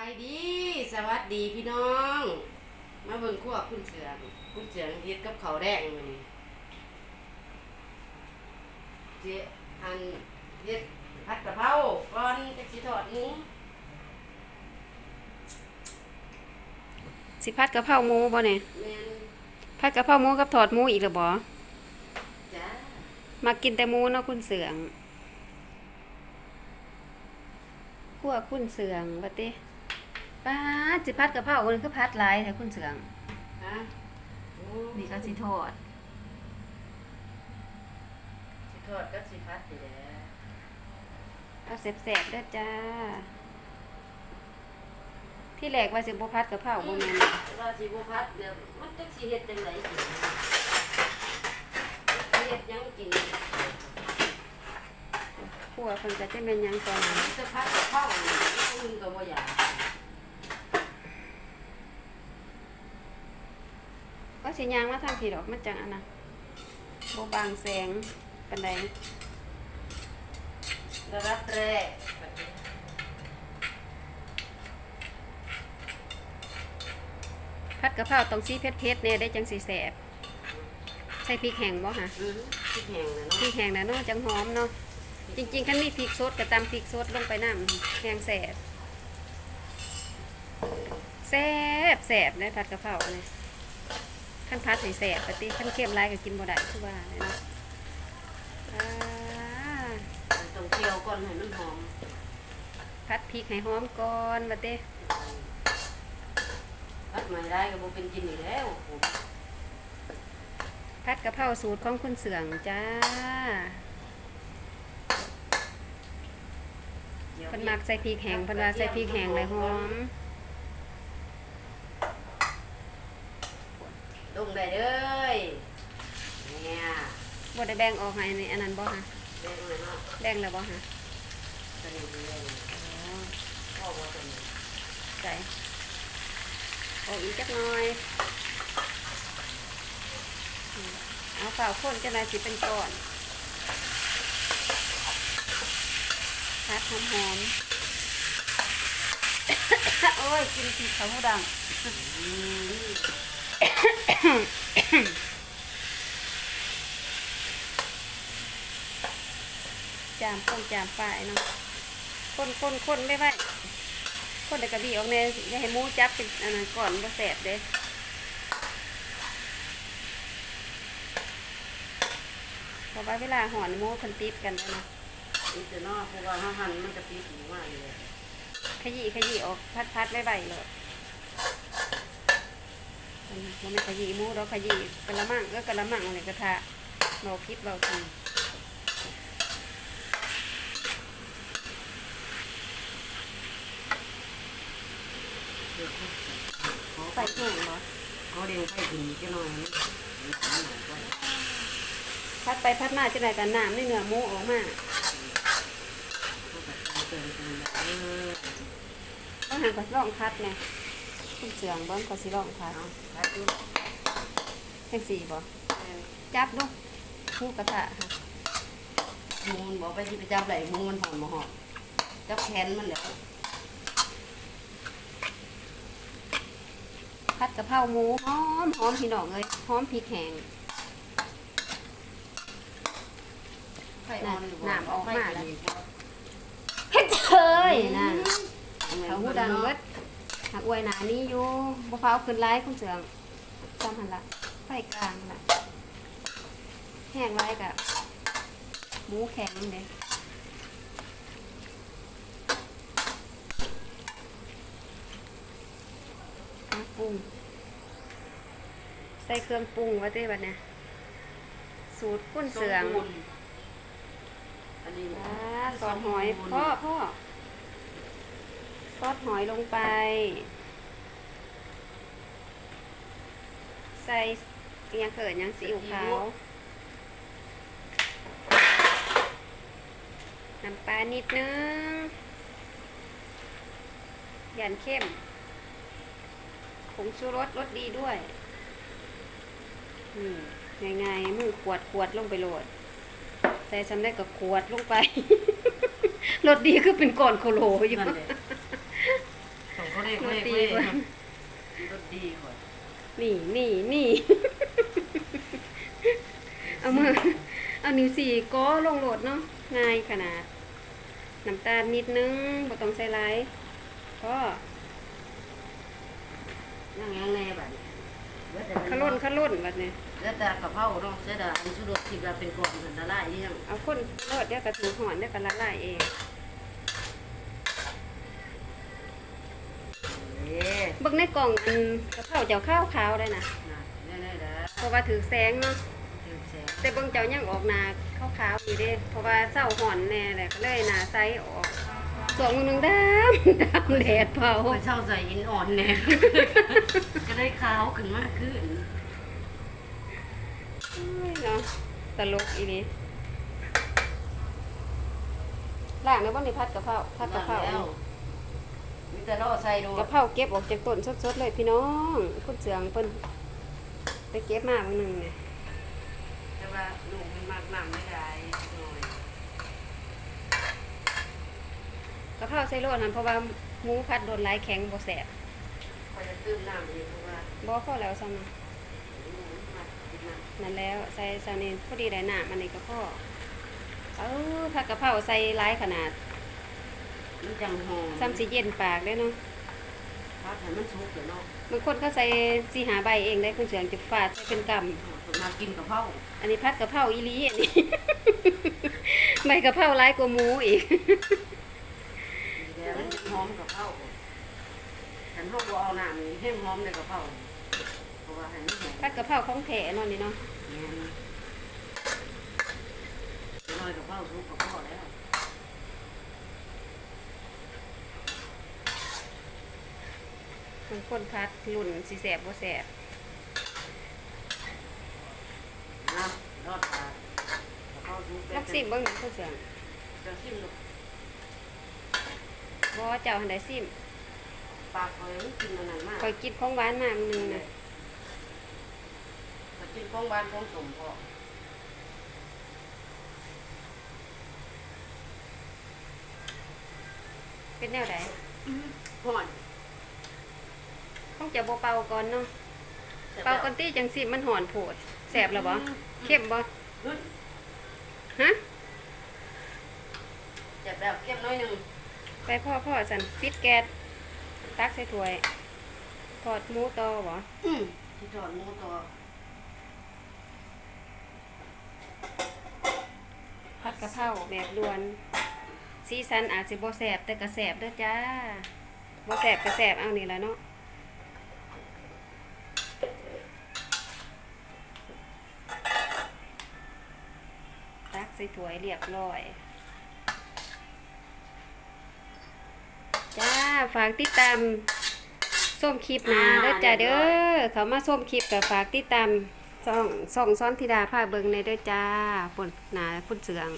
ไปดีสวัสดีพี่น้อง มาเบิ่งขั้วคุณเสืองคุณเสืองเฮ็ดกับเขาวแดงมื้อนี้เจ๊อันเฮ็ดผัดกะเพราก่อนจะสิทอดหมูสิพัดกะเพราหมูบ่เนี่ยแม่นพัดกะเพราหมูกับทอดหมูอีกหรือบ่จ้ามากินแต่หมูเนาะคุณเสืองคั่วคุณเสืองบัดติ ป้าดสิพัดกะเพราคนคือพัดหลายแต่คุณเสืองฮะโอ้นี่ก็สิทอดสิทอดกับสิผัดนี่แหละเอาแซ่บๆเด้อจ้า ที่แรกว่าสิบ่พัดกะเพราบ่แม่นว่าสิบ่ผัดเนี่ยมันจักสิเฮ็ดจังไดกินเฮ็ดหยังกินคั่วเพิ่นก็จะเป็นหยังก่อนจะพัดกะเพรานี่อื่นก็บ่อยาก ก็สิย่างมาทางพี่ดอกมันจังอันน่ะบ่บางแสงปานใดระดับแรกผัดกะเพราต้องสีเผ็ดๆแน่ได้จังสิแซ่บใส่พริกแห้งบ่ฮะอือพริกแห้งนะพริเนาะกแห้งนะเนาะจังหอมเนาะจริงๆคันมีพริกสดก็ตำพริกสดลงไปน้ำแห้งแซ่บแซ่บแซ่บเลยผัดกะเพราเนี่ย ขั้นผัดให้แซ่บปกติขั้นเค็มหลายก็กินบ่ได้คือว่าเลยเนาะอ่าต้องเคี่ยวก่อนให้มันหอมผัดพริกให้หอมก่อนบัดเด้พัดไม่ได้ก็บ่เป็นกินอีกแล้วผัดกะเพราสูตรของคุณเสืองจ้าเพิ่นมักใส่พริกแห้งเพิ่นว่าใส่พริกแห้งเลยหอม ลงได้เลยเนี่ยบ่ได้แบ่งออกให้ในอันนั้นบ่ฮะเด้งเลยเนาะแบ่งแล้วบ่ฮะตอนนี้เลยอ๋อพ่อว่าตอนนี้ใส่ออกอีกจักหน่อยอืมเอาเปล่าข้นจะได้สิเป็นก้อนพัดหอมๆโอ้ยกินผิดเขาหูดังอืม จามข้นจามป้ายเนาะข้นข้นข้นไม่ไหวข้นแต่กระบี่ออกเนี่ยอย่าให้หมูจับเป็นอันนั้นก่อนบ่แสบเด้เพราะว่าเวลาห่อนหมูเพันติดกันนะอีกแต่เนาะเพราะว่าถ้าหั่นมันจะปีหูมากเลยขยี้ขยี้ออกพัดพัดไว้ไวเลย มันไม่ขยี้หมูเราขยี้กระมังก็กระมังอะไรกระทะเราพิษเราทีไฟแห้งเหรอเขาเรียงไฟถึงจะน่อยนพัดไปพัดมาจะได้กันน้ำในเนื้อหมูออกมาติมเติมเออก็หันก็ลองพัดไง คุณเสืองเบ้างก็สิลองพัดเอาพัดดูแท็กซี่บ่จับดูหมูกระทะค่ะมูนบอกไปที่ไปจับไหลมูนหอมมาหอมจับแขนมันแล้วพัดกะเพราหมูหอมหอมพี่น้องเลยหอมพริกแห้งไฟอ่อนหรือว่าน้ำออกมาแล้วไฟดีเฮ็ดเฮ้ยนะทำไมเขาหูหูดัดังงเบิเบิดด หักอวยหนานี้อยู่บ่ฟ้าวขึ้นไล่คุณเสืองจำหันละไฟกลางน่ะแห้งไว้กับหมูแข็งเด้เอาปรุงใส่เครื่องปรุงไว้ด้วยบัดเนี่ยสูตรคุณเสืองอันนี้อ่าซอสหอยพ่อพ่อ ซอสหอยลงไป ใส่ยังเขินยังซีอิ๊วขาวน้ำปลานิดนึง หยันเข้มผงชูรสรสดีด้วยนี่ง่ายๆมือขวดขวดลงไปโหลด ใส่ซ้ำได้กับขวดลงไป รสดีคือเป็นก่อนโคโลอยู่ เละต้องคร่รเร่ถดีเร่กว่ารถดีกว่านี่นี่นี่ เอามือเอานิ้วสี่ก็ลงโหลดเนาะ ง่ายขนาด น้ำตาลนิดนึงบ่ต้องใส่หลายก็ยังยังไงบัดนี้ขลุ่นขลุ่นแบบนี้เหลือแต่กะเพราเนาะเสียดายอันชุดรสที่ว่าเป็นกล่องมันละลายยังเอาข้นโหลดเดี๋ยวกระถูหอนเดี๋ยวกระละลายเอง เบิ่งในกล่องอันกระเพราเจ้าข้าวขาวเลยนะน่ะแน่ๆเด้อเพราะว่าถือแสงเนาะถึงแสงแต่เบิ่งเจ้ายังออกหนาขาวๆอยู่เด้เพราะว่าเศร้าหอนแน่แหละก็เลยหนาใสออกส่วนมือหนึงดำดำแดดเผา ไปเช่าใส่อินอ่อนแน่ ก็ได้ขาวขึ้นมากขึ้นโอ้ยเนาะตลกอีนี่ล่างในบ้านในพัดกะเพราพัดกะเพราแล้วมี แต่รอใส่ดูกะเพราเก็บออกจากต้นสดๆเลยพี่น้องคุณเสืองเพิ่นไปเก็บมามื้อหนึงเนี่ยแต่ว่าลูกมันมากน้ำไม่ได้หน่อยกะเพราใส่โลดนั่นเพราะว่าหมูพัดโดนหลายแข็งบ่แสบพอจะตื้มน้ำเองเพราะว่าบ่พอแล้วซ้ำนะลูกมันมากินน้ำนั่นแล้วใส่ซานี่พอดีได้น้ำอันนี้ก็พอเออผักกะเพราใส่หลายขนาด มันจังหอมซ้ำสิเย็นปากเด้เนาะพัดให้มันสุกเดี๋ยวเนาะบางคนก็ใส่สีหาใบเองได้คุณเสืองจะฟาดใส่เป็นกำส่วนมากินกับเผาอันนี้พัดกะเพราอีหลีอันนี้ใบกะเพราหลายกว่าหมูอีกแดงมันจะหอมกับเผาฉันเขาบอกเอาน้ำนี่ให้หอมในกับเผาเพราะว่าให้มันหอมพัดกะเพราของแท้เนาะนี่เนาะ แม่นน้อยกับเผาสุกกับเผาแล้ว บางคนพัดรุ่นสิแสบบ่แสบนะรอดปากกับเผาสุกลักซิมเบิ่งหน่อยคุณเสืองจะซิมลูกบ่เจ้าหันได้ซิมปากคอยมันกินมันนั่นมากคอยกินของหวานมามื้อนึงนะมากินของหวานของสมพอเป็นแนวใดห่อน คงจะบ่เป่าก่อนเนาะเป่าก่อนตีจังสิมันหอนโพดแสบแล้วบ่เข้มบ่ขึ้นฮะเจ็บแล้วเข้มน้อยหนึ่งไปพ่อพ่อสันปิดแก๊สตักใส่ถ้วยทอดหมูต่อบ่อืมที่ถอดหมูตัวผัดกะเพราแบบด่วนสีสันอาจสิบ่แสบแต่ก็แสบเด้อจ้าบ่แสบก็แสบเอานี่ล่ะเนาะ ใส่ถ้วยเรียบร้อย จ้า ฝากติดตามส้มคลิปหนะเด้อจ้าเด้อเขามาส้มคลิปกับฝากติดตามส่องส่องซ้อนธิดาพาเบิงในเด้อจ้าปุ่นหนาคุณเสือง